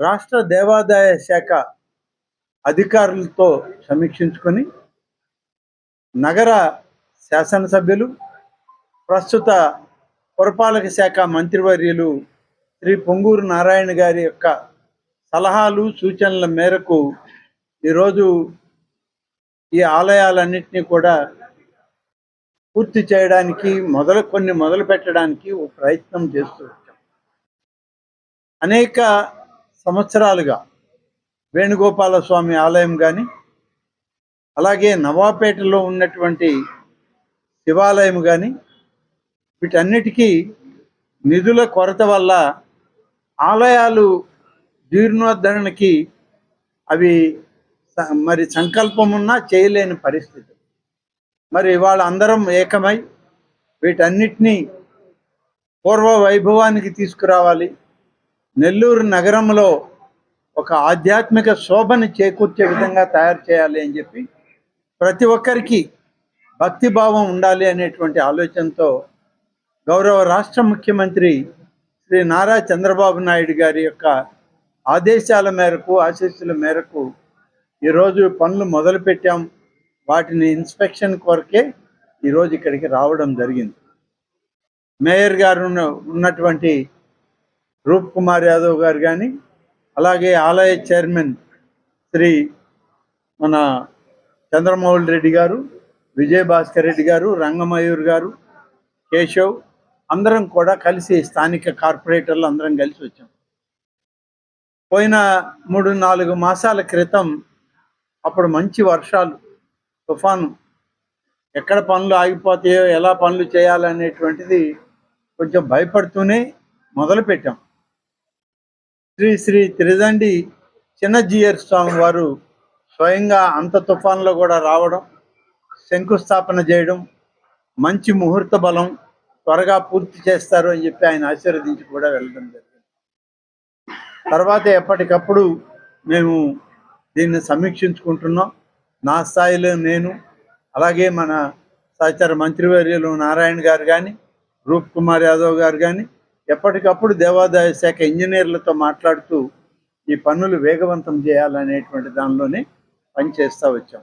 రాష్ట్ర దేవాదాయ శాఖ అధికారులతో సమీక్షించుకొని నగర శాసనసభ్యులు ప్రస్తుత పురపాలక శాఖ మంత్రివర్యులు శ్రీ పొంగూరు నారాయణ గారి యొక్క సలహాలు సూచనల మేరకు ఈరోజు ఈ ఆలయాలన్నింటినీ కూడా పూర్తి చేయడానికి మొదలు కొన్ని మొదలు పెట్టడానికి ఒక ప్రయత్నం చేస్తూ వచ్చాం. అనేక సంవత్సరాలుగా వేణుగోపాల స్వామి ఆలయం కానీ అలాగే నవాపేటలో ఉన్నటువంటి శివాలయం కానీ వీటన్నిటికీ నిధుల కొరత వల్ల ఆలయాలు జీర్ణోద్ధరణకి అవి మరి సంకల్పం ఉన్నా చేయలేని పరిస్థితి. మరి వాళ్ళందరం ఏకమై వీటన్నిటినీ పూర్వ వైభవానికి తీసుకురావాలి. నెల్లూరు నగరంలో ఒక ఆధ్యాత్మిక శోభని చేకూర్చే విధంగా తయారు చేయాలి అని చెప్పి ప్రతి ఒక్కరికి భక్తి భావం ఉండాలి అనేటువంటి ఆలోచనతో గౌరవ రాష్ట్ర ముఖ్యమంత్రి శ్రీ నారా చంద్రబాబు నాయుడు గారి యొక్క ఆదేశాల మేరకు ఆశీస్సుల మేరకు ఈరోజు పనులు మొదలుపెట్టాం. వాటిని ఇన్స్పెక్షన్ కొరకే ఈరోజు ఇక్కడికి రావడం జరిగింది. మేయర్ గారు ఉన్నటువంటి రూప్ కుమార్ యాదవ్ గారు కానీ అలాగే ఆలయ చైర్మన్ శ్రీ మన చంద్రమౌళి రెడ్డి గారు విజయ్ భాస్కర్ రెడ్డి గారు రంగమయూర్ గారు కేశవ్ అందరం కూడా కలిసి స్థానిక కార్పొరేటర్లు అందరం కలిసి వచ్చాం. పోయిన మూడు నాలుగు మాసాల క్రితం అప్పుడు మంచి వర్షాలు తుఫాను ఎక్కడ పనులు ఆగిపోతాయో ఎలా పనులు చేయాలనేటువంటిది కొంచెం భయపడుతూనే మొదలుపెట్టాం. శ్రీ శ్రీ త్రిదండి చిన్నజీయర్ స్వామి వారు స్వయంగా అంత తుఫాన్లో కూడా రావడం శంకుస్థాపన చేయడం మంచి ముహూర్త బలం త్వరగా పూర్తి చేస్తారు అని చెప్పి ఆయన ఆశీర్వదించి కూడా వెళ్ళడం జరిగింది. తర్వాత ఎప్పటికప్పుడు మేము దీన్ని సమీక్షించుకుంటున్నాం. నా స్థాయిలో నేను అలాగే మన సహచార మంత్రివర్యులు నారాయణ గారు కానీ రూప్ కుమార్ యాదవ్ గారు కానీ ఎప్పటికప్పుడు దేవాదాయ శాఖ ఇంజనీర్లతో మాట్లాడుతూ ఈ పనులు వేగవంతం చేయాలనేటువంటి దానిలోనే పనిచేస్తూ వచ్చాం.